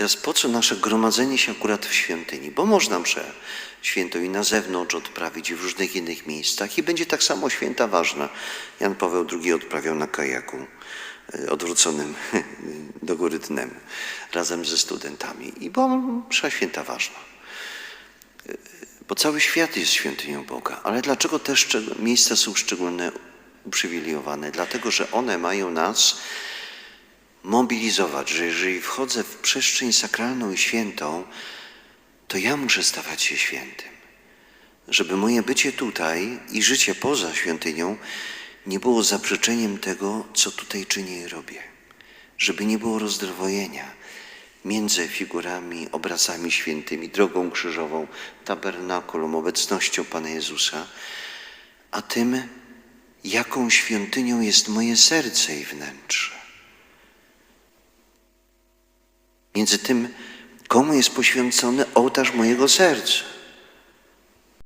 teraz po co nasze gromadzenie się akurat w świątyni? Bo można mszę świętą i na zewnątrz odprawić w różnych innych miejscach i będzie tak samo święta ważna. Jan Paweł II odprawiał na kajaku e, odwróconym do góry dnem razem ze studentami i była msza święta ważna. E, Bo cały świat jest świątynią Boga. Ale dlaczego te miejsca są szczególne, uprzywilejowane? Dlatego, że one mają nas mobilizować, że jeżeli wchodzę w przestrzeń sakralną i świętą, to ja muszę stawać się świętym. Żeby moje bycie tutaj i życie poza świątynią nie było zaprzeczeniem tego, co tutaj czynię i robię. Żeby nie było rozdrwojenia między figurami, obrazami świętymi, drogą krzyżową, tabernakulum, obecnością Pana Jezusa, a tym, jaką świątynią jest moje serce i wnętrze. Między tym, komu jest poświęcony ołtarz mojego serca.